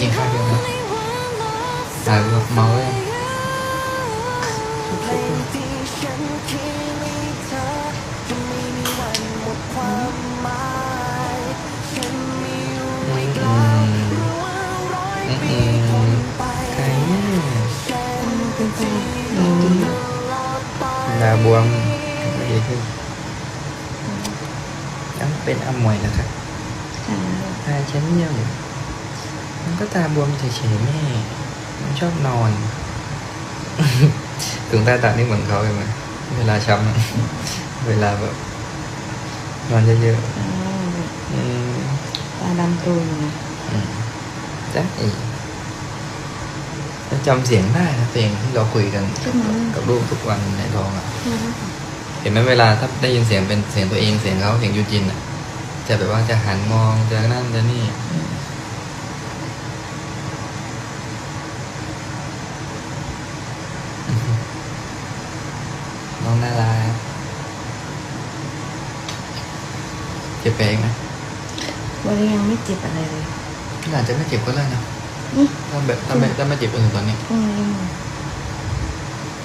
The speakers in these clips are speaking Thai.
กินข้าวเดียวนะหายแบบเมาเลยอืมอืมอืมใครเนี่ยเป็นตาอืมดาบวมก็ดีขึ้นยังเป็นอมวยนะครับค่ะตาฉันเหี่ย มันก็ตาบวมเฉยๆแม่ มันชอบนอนถึงตาตานี่เหมือนเขาใช่ไหมเวลาช้ำอะเวลาแบบ นอนเยอะอ่าๆอืมตาดำตูนนะอืมจ้ะอีจำเสียงได้นะเพลงที่เราคุยกันกับกับลูกทุกวันในท้องอะเห็นไหมเวลาถ้าได้ยินเสียงเป็นเสียงตัวเองเสียงเขาเสียงยูจินอะ จะแบบว่าจะหันมองจะนั่นจะนี่ น้องน่ารักเจ็บไปเองไหมวันนี้ยังไม่เจ็บอะไรเลยอาจจะไม่เจ็บก็ได้นะอืมถ้าแบบถ้าไม่ถ้าไม่เจ็บจนถึงตอนนี้พรุ่งนี้หมด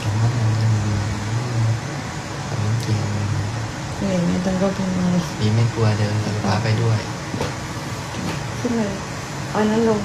ผมว่ามันจะมีผมเกี่ยวเหนื่อยไหมตอนก็เป็นมามีไม่กลัวเดินพาไปด้วย ขึ้นเลยเอาอันนั้นลง